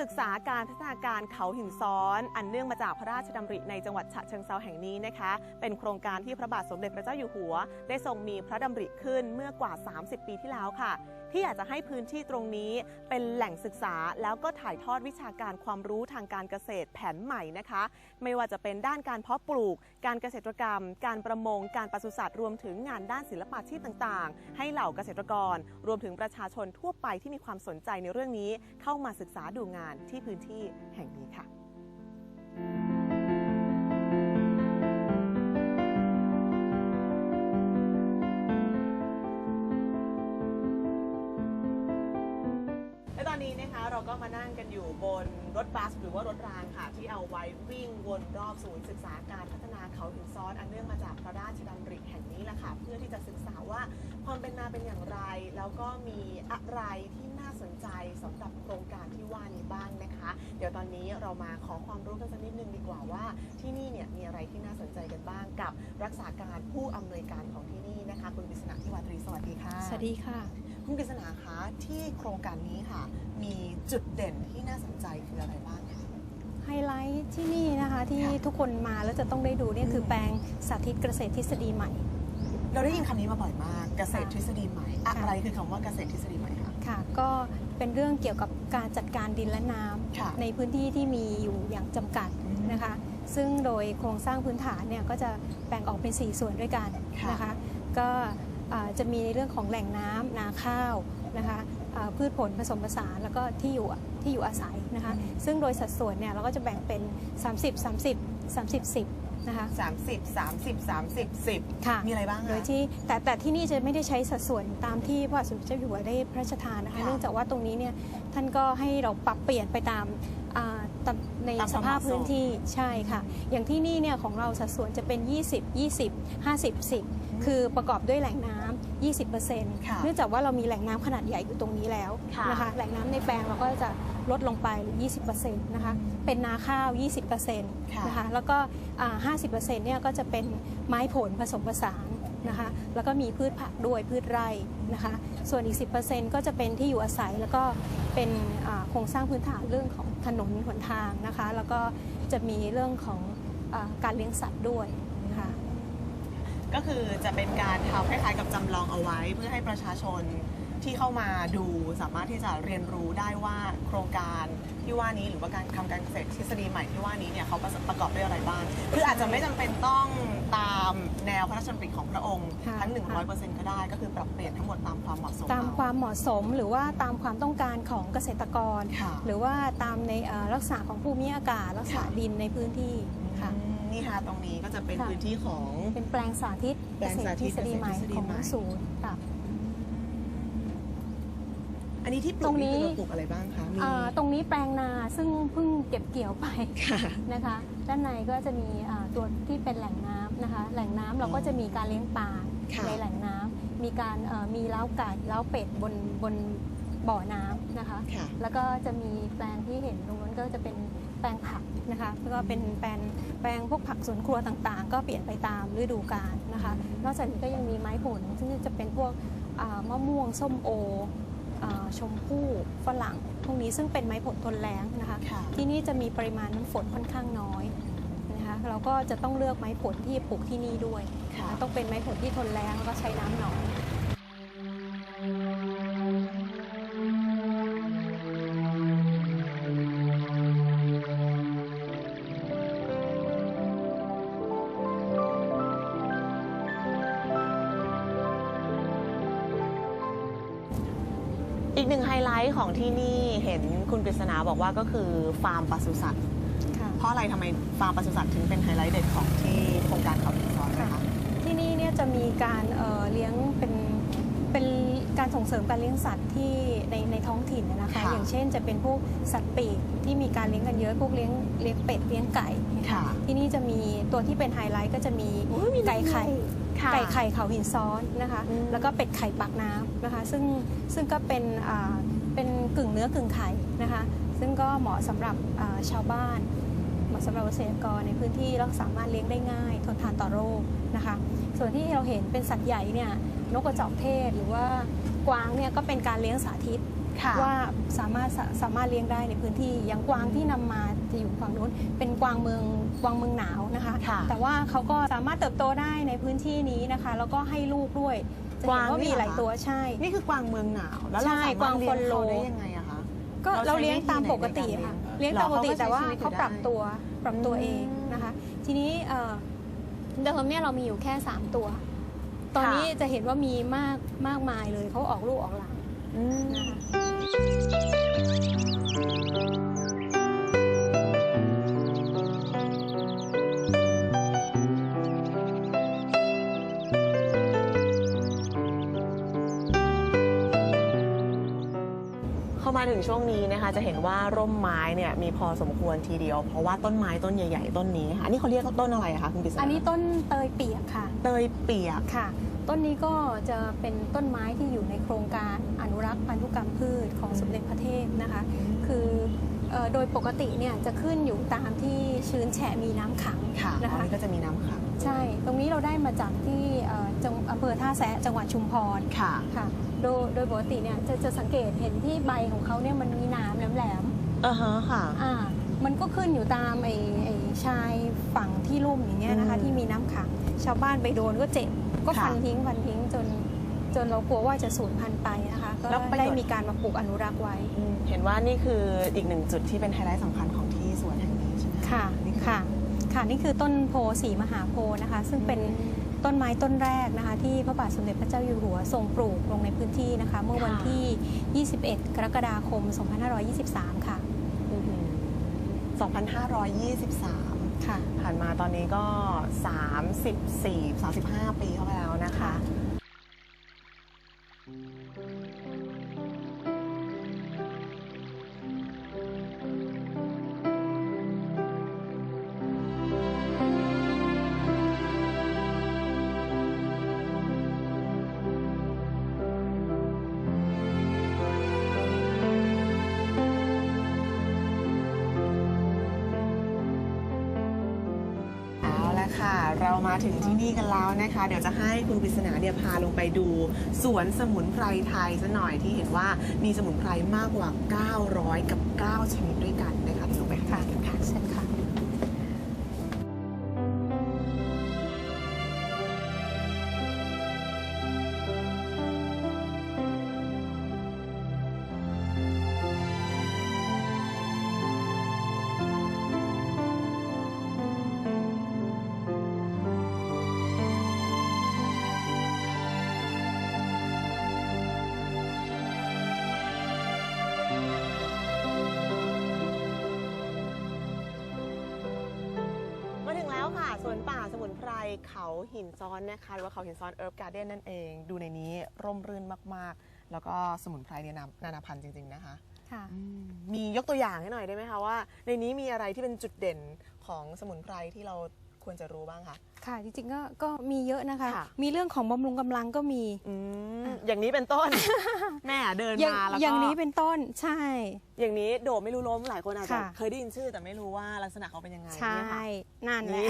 ศึกษาการพัฒนาการเขาหินซ้อน อันเนื่องมาจากพระราชดำริในจังหวัดฉะเชิงเซาแห่งนี้นะคะ เป็นโครงการที่พระบาทสมเด็จพระเจ้าอยู่หัว ได้ทรงมีพระดำริขึ้นเมื่อกว่า 30 ปีที่แล้วค่ะที่อยากจะให้พื้นที่ตรงนี้เป็นแหล่งศึกษา แล้วก็ถ่ายทอดวิชาการความรู้ทางการเกษตรแผนใหม่นะคะ ไม่ว่าจะเป็นด้านการเพาะปลูก การเกษตรกรรม การประมง การปศุสัตว์รวมถึงงานด้านศิลปาชีพต่างๆ ให้เหล่าเกษตรกร รวมถึงประชาชนทั่วไปที่มีความสนใจในเรื่องนี้ เข้ามาศึกษาดูงานที่พื้นที่แห่งนี้ค่ะ มานั่งกันอยู่บนรถบัสหรือว่ารถรางค่ะ ที่เอาไว้วิ่งวนรอบศูนย์ศึกษาการพัฒนาเขาหินซ้อนอันเนื่องมาจากพระราชดำริแห่งนี้แหละค่ะ เพื่อที่จะศึกษาว่าความเป็นมาเป็นอย่างไร แล้วก็มีอะไรที่น่าสนใจสำหรับโครงการที่ว่านี้บ้างนะคะ เดี๋ยวตอนนี้เรามาขอความรู้กันสักนิดนึงดีกว่าว่าที่นี่เนี่ยมีอะไรที่น่าสนใจกันบ้างกับรักษาการผู้อำนวยการของที่นี่นะคะ คุณกฤษณะทิวาตรีสวัสดีค่ะสวัสดีค่ะ คุณกฤษณาคะที่โครงการนี้ค่ะ มีจุดเด่นที่น่าสนใจคืออะไรบ้างคะไฮไลท์ที่นี่นะคะที่ค่ะทุกคนมาแล้วจะต้องได้ดูเนี่ยคือมแปลงสาธิตเกษตรทฤษฎีใหม่ เราได้ยินคำนี้มาบ่อยมากเกษตรค่ะทฤษฎีใหม่ค่ะอะไรคือคำว่าเกษตรทฤษฎีใหม่คะค่ะ ก็เป็นเรื่องเกี่ยวกับการจัดการดินและน้ำค่ะในพื้นที่ที่มีอยู่อย่างจำกัดอืมนะคะ ซึ่งโดยโครงสร้างพื้นฐานเนี่ยก็จะแบ่งออกเป็น 4 ส่วนด้วยกันค่ะนะคะ ก็อ่า จะมีในเรื่องของแหล่งน้ำนาข้าวนะคะอ่าพืชผลผสมผสานแล้วก็ที่อยู่ที่อยู่อาศัยนะคะซึ่งโดยสัดส่วนเนี่ยเราก็จะแบ่งเป็น 30 30 30 10นะคะสามสิบสามสิบสามสิบสิบค่ะมีอะไรบ้างคะโดยที่แต่แต่ที่นี่จะไม่ได้ใช้สัดส่วนตามที่พระบาทสมเด็จเจ้าอยู่หัวได้พระราชทานนะคะค่ะเนื่องจากว่าตรงนี้เนี่ยท่านก็ให้เราปรับเปลี่ยนไปตามอ่าตามในตามคสวามภาพเหมาะสมพื้นที่ใช่ค่ะ อย่างที่นี่เนี่ยของเราสัดส่วนจะเป็น 20 20 50 10 คือประกอบด้วยแหล่งน้ำ20%ค่ะเนื่องจากว่าเรามีแหล่งน้ำขนาดใหญ่อยู่ตรงนี้แล้วค่ะนะคะแหล่งน้ำในแปลงเราก็จะลดลงไปเหรือ20%นะคะเป็นนาข้าว 20%ค่ะนะคะแล้วก็อ่า50%เนี่ยก็จะเป็นไม้ผลผสมผสานนะคะแล้วก็มีพืชผักด้วยพืชไร่นะคะส่วนอีก 10%ก็จะเป็นที่อยู่อาศัยแล้วก็เป็นอ่าโครงสร้างพื้นฐานเรื่องของถนนหนทางนะคะแล้วก็จะมีเรื่องของอาการเลี้ยงสัตว์ด้วยนะคะ ก็คือจะเป็นการทำคล้ายๆกับจำลองเอาไว้ เพื่อให้ประชาชนที่เข้ามาดูสามารถที่จะเรียนรู้ได้ว่าโครงการที่ว่านี้หรือว่าการทำการเกษตรทฤษฎีใหม่ที่ว่านี้เนี่ยเขาประกอบด้วยอะไรบ้าง คืออาจจะไม่จำเป็นต้องตามแนวพระราชดำริของพระองค์ค่ะทั้ง 100%ก็ได้ ก็คือปรับเปลี่ยนทั้งหมดตามความเหมาะสม ตามเอความเหมาะสมหรือว่าตามความต้องการของเกษตรกรค่ะหรือว่าตามในเอ่อลักษณะของภูมิอากาศลักษณะค่ะดินในพื้นที่ ค่ะอืมนี่ค่ะตรงนี้ก็จะเป็นค่ะ พื้นที่ของ เป็นแปลงสาธิตแปลงสาธิตเกษตรทฤษฎีใหม่เกษตรทฤษฎีของใหม่ ศูนย์ค่ะ อันนี้ที่ปลูตรกงนี้ นี่คือเราปลูกอะไรบ้างคะมีอ่าตรงนี้แปลงนาซึ่งเพิ่งเก็บเกี่ยวไป ค่ะ นะคะ ด้านในก็จะมีอ่าตัวที่เป็นแหล่งน้ำนะคะ แหล่งน้ำเราก็จะมีการเลี้ยงปลาค่ะ ในแหล่งน้ำมีการเอ่อมีเล้าไก่เล้าเป็ดบนบนบ่อน้ำนะคะ ค่ะ แล้วก็จะมีแปลงที่เห็นตรงนั้นก็จะเป็น แปลงผักนะคะแล้วก็เป็นแปลงแปลงพวกผักสวนครัวต่างๆ ก็เปลี่ยนไปตามฤดูกาลนะคะ นอกจากนี้ก็ยังมีไม้ผลซึ่งจะเป็นพวกอ่ามะม่วงส้มโออ่าชมพู่ฝรั่งพวกนี้ซึ่งเป็นไม้ผลทนแล้งนะคะค่ะที่นี่จะมีปริมาณน้ำฝนค่อนข้างน้อยนะคะเราก็จะต้องเลือกไม้ผลที่ปลูกที่นี่ด้วยค่ะต้องเป็นไม้ผลที่ทนแล้งแล้วก็ใช้น้ำน้อย อีกหนึ่งไฮไลท์ของที่นี่เห็นคุณกฤษณาบอกว่าก็คือฟาร์มปศุสัตว์ค่ะเพราะอะไรทำไมฟาร์มปศุสัตว์ถึงเป็นไฮไลท์เด็ดของที่โครงการเขาหินซ้อนนะคะที่นี่เนี่ยจะมีการเอ่อเลี้ยงเป็นเป็นการส่งเสริมการเลี้ยงสัตว์ที่ในในท้องถิ่นนะนะคะค่ะอย่างเช่นจะเป็นพวกสัตว์ปีกที่มีการเลี้ยงกันเยอะพวกเลี้ยงเลี้ยงเป็ดเลี้ยงไก่ค่ะที่นี่จะมีตัวที่เป็นไฮไลท์ก็จะมีอุ๊ยมีไก่ไข่ค่ะ ไก่ไข่เขาหินซ้อนนะคะอืมแล้วก็เป็ดไข่ปากน้ำนะคะ ซึ่งซึ่งก็เป็นอ่าเป็นกึ่งเนื้อกึ่งไข่นะคะ ซึ่งก็เหมาะสำหรับอ่าชาวบ้านเหมาะสำหรับเกษตรกรในพื้นที่แล้วสามารถเลี้ยงได้ง่าย ทนทานต่อโรคนะคะ ส่วนที่เราเห็นเป็นสัตว์ใหญ่เนี่ยนกกระจอกเทศหรือว่ากวางเนี่ยก็เป็นการเลี้ยงสาธิตค่ะ ว่าสามารถสาสามารถเลี้ยงได้ในพื้นที่อย่างกวางที่นำมาจะอยู่ฝั่งนู้นเป็นกวางเมืองกวางเมืองหนาวนะคะค่ะแต่ว่าเขาก็สามารถเติบโตได้ในพื้นที่นี้นะคะ แล้วก็ให้ลูกด้วยจะกเห็วางนว่านี่มีเหรอหลายคะตัวใช่ นี่คือกวางเมืองหนาวแล้วเราใช่สามารถเลี้ยงกวางฟอลโลเขาได้ยังไงอะคะก็เราเราใช้เลี้ยงตามปกติวิธีไหนในการค่ะเลี้เลี้ยยงงตามปกติหรอเขาก็ใช้แต่ว่าชีวิตอยู่เขาปรับได้ตัวปรับตัวอืมเองนะคะ ทีนี้เอ่อเดิมเนี่ยเรามีอยู่แค่ 3 ตัว ตอนนี้จะเห็นว่ามีมากมากมายเลยเขาออกลูกออกหลานอืมนะคะ เข้ามาถึงช่วงนี้นะคะจะเห็นว่าร่มไม้เนี่ยมีพอสมควรทีเดียว เพราะว่าต้นไม้ต้นใหญ่ ๆ ต้นนี้ค่ะอันนี้เขาเรียกว่าต้นอะไรอะคะคุณปิศนาอันนี้ต้นเตยเปียกค่ะ เตยเปียก ค่ะ ต้นนี้ก็จะเป็นต้นไม้ที่อยู่ในโครงการอนุรักษ์ พันธุกรรมพืชของสมเด็จพระเทพนะคะ คือเอ่อโดยปกติเนี่ยจะขึ้นอยู่ตามที่ชื้นแฉะมีน้ำขังค่ะนะตอนคะนี้ก็จะมีน้ำขัง ใช่ ตรงนี้เราได้มาจากที่เอ่อจังอำเภอท่าแซะจังหวัดชุมพรค่ะค่ะ โดยโดยปกติเนี่ยจะจะสังเกตเห็นที่ใบของเขาเนี่ยมันมีหน้ำแหลมอ่าฮะค่ะๆอ่ามันก็ขึ้นอยู่ตามไอ้ไอ้ชายฝั่งที่ลุ่มอย่างเงี้ยนะคะอืมที่มีน้ำขัง ชาวบ้านไปโดนก็เจ็บก็ค่ะฟันทิ้งฟันทิ้งจน จนเรากลัวว่าจะสูญพันธุ์ไปนะคะก็แล้วประโยชน์ได้มีการมาปลูกอนุรักษ์ไว้อืมเห็นว่านี่คืออีกหนึ่งจุดที่เป็นไฮไลท์สำคัญของที่สวนแห่งนี้ใช่ไหมค่ะนี่อค่ะค่ะนี่คือต้นโพสีมหาโพธิ์นะคะ ซึ่งเป็นต้นไม้ต้นแรกนะคะ ที่พระบาทสมเด็จพระเจ้าอยู่หัวทรงปลูกลงในพื้นที่นะคะ เมื่อวันที่ 21 กรกฎาคม 2523 ค่ะอือหือ2523 ค่ะ ผ่านมาตอนนี้ก็ 34 35 ปีเข้าไปแล้วนะคะ ถึงที่นี่กันแล้วนะคะ เดี๋ยวจะให้คุณปริศนาเดียพาลงไปดู สวนสมุนไพรไทยซะหน่อยที่เห็นว่ามีสมุนไพรมากกว่า 900 กับ 9 ชนิดด้วยกันนะคะเดี๋ยวลงไปข้ากันค่ะเช่นค่ะ วค่ะสวนป่าสมุนไพรเขาหินซ้อนนะคะหรือว่าเขาหินซ้อนเอิร์ฟการ์เด้นนั่นเอง ดูในนี้ร่มรื่นมากๆ แล้วก็สมุนไพรเนี่ยนานานาพันธุ์จริง ๆ นะคะค่ะมียกตัวอย่างให้หน่อยได้ไหมคะว่า ในนี้มีอะไรที่เป็นจุดเด่นของสมุนไพรที่เรา ควรจะรู้บ้างคะ ค่ะ จริงๆก็ก็มีเยอะนะคะ ค่ะ มีเรื่องของบำรุงกำลังก็มีอืมอย่างนี้เป็นต้น แม่เดินอย่างมาแล้วก็อย่างนี้เป็นต้นใช่ อย่างนี้โดดไม่รู้ล้มหลายคนอาจจะค่ะ เคยได้ยินชื่อแต่ไม่รู้ว่าลักษณะเขาเป็นยังไงใช่เนี่ยค่ะ นั่นแหละนี่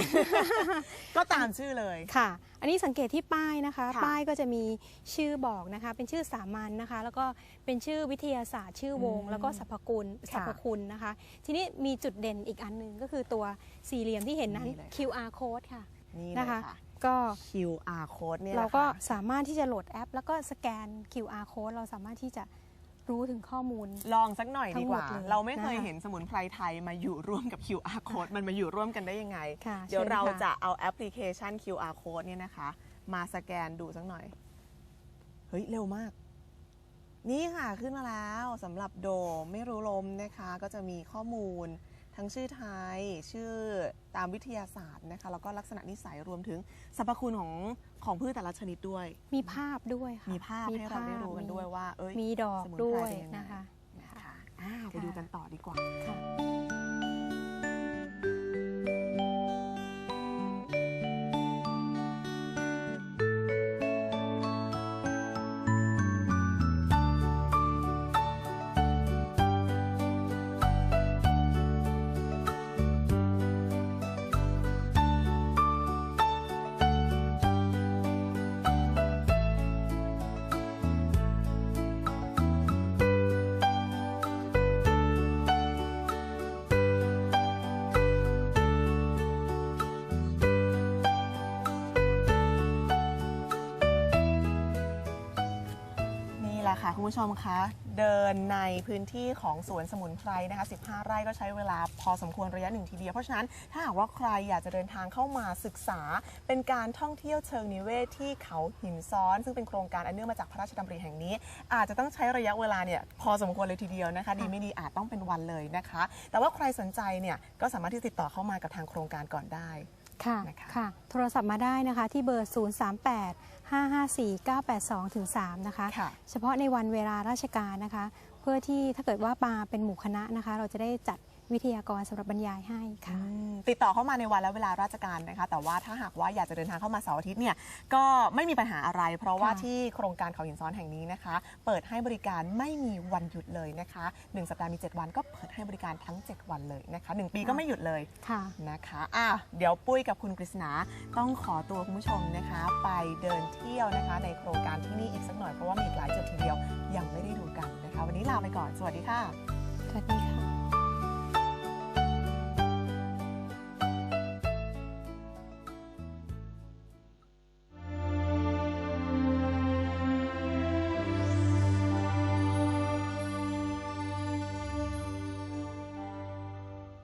ก็ตามชื่อเลย ค่ะ อันนี้สังเกตที่ป้ายนะคะ ค่ะป้ายก็จะมีชื่อบอกนะคะ เป็นชื่อสามัญนะคะ แล้วก็เป็นชื่อวิทยาศาสตร์ชื่อวง อืมแล้วก็สรรพคุณสรค่ะรพคุณนะคะ ทีนี้มีจุดเด่นอีกอันหนึ่งก็คือตัวสี่เหลี่ยมที่เห็นนั้น นี่เลยค่ะ QR code ค่ะนี่นะคะเลยค่ะ ก็ QR code เนี่ยเราแหละก็ค่ะสามารถที่จะโหลดแอป แล้วก็สแกน QR code เราสามารถที่จะรู้ถึงข้อมูล ลองสักหน่อยดีกว่า ทั้งหมดเลยเราไม่เคยนะคะเห็นสมุนไพรไทยมาอยู่ร่วมกับ QR code มันมาอยู่ร่วมกันได้ยังไง ค่ะเดี๋ยวชิญเราค่จะเอาแอปพลิเคชัน QR code เนี่ยนะคะ มาสแกนดูสักหน่อย เฮ้ย เร็วมาก นี่ค่ะขึ้นมาแล้วสำหรับโดมไม่รู้ลมนะคะ ก็จะมีข้อมูล ทั้งชื่อไทย ชื่อตามวิทยาศาสตร์นะคะแล้วก็ลักษณะนิสัยรวมถึงสรรพคุณของของพืชแต่ละชนิดด้วย มีภาพด้วยค่ะ มีภาพให้เราได้รู้กันด้วยว่า เอ้ยมีดอกสมุนไพรด้วยเป็นยังไงนะคะนะคะอ่าไปค่ะดูกันต่อดีกว่าค่ะ ค่ะคุณผู้ชมคะเดินในพื้นที่ของสวนสมุนไพรนะคะ 15 ไร่ก็ใช้เวลาพอสมควรระยะหนึ่งทีเดียว เพราะฉะนั้นถ้าหากว่าใครอยากจะเดินทางเข้ามาศึกษา เป็นการท่องเที่ยวเชิงนิเวศที่เขาหินซ้อน ซึ่งเป็นโครงการอันเนื่องมาจากพระราชดำริแห่งนี้ อาจจะต้องใช้ระยะเวลาเนี่ยพอสมควรเลยทีเดียวนะคะ ดีไม่ดีอาจต้องเป็นวันเลยนะคะ แต่ว่าใครสนใจเนี่ยก็สามารถที่ติดต่อเข้ามากับทางโครงการก่อนได้ค่ะนะคะค่ะ โทรศัพท์มาได้นะคะที่เบอร์ 038 554 982ถึง3นะคะค่ะเฉพาะในวันเวลาราชการนะคะ เพื่อที่ถ้าเกิดว่ามาเป็นหมู่คณะนะคะ เราจะได้จัดวิทยากรสำหรับบรรยายให้ค่ะอืม ติดต่อเข้ามาในวันและเวลาราชการนะคะ แต่ว่าถ้าหากว่าอยากจะเดินทางเข้ามาเสาร์อาทิตย์เนี่ยก็ไม่มีปัญหาอะไร เพราะว่าค่ะที่โครงการเขาหินซ้อนแห่งนี้นะคะ เปิดให้บริการไม่มีวันหยุดเลยนะคะหนึ่งสัปดาห์มี 7 วันก็เปิดให้บริการทั้ง 7 วันเลยนะคะหนึ่งปีก็ไม่หยุดเลยค่ะนะคะอะเดี๋ยวปุ้ยกับคุณกฤษณาต้องขอตัวคุณผู้ชมนะคะ ไปเดินเที่ยวนะคะ ในโครงการที่นี่อีกสักหน่อยเพราะว่ามีอีกหลายจุดทีเดียวยังไม่ได้ดูกันนะคะ วันนี้ลาไปก่อน สวัสดีค่ะ สวัสดีค่ะ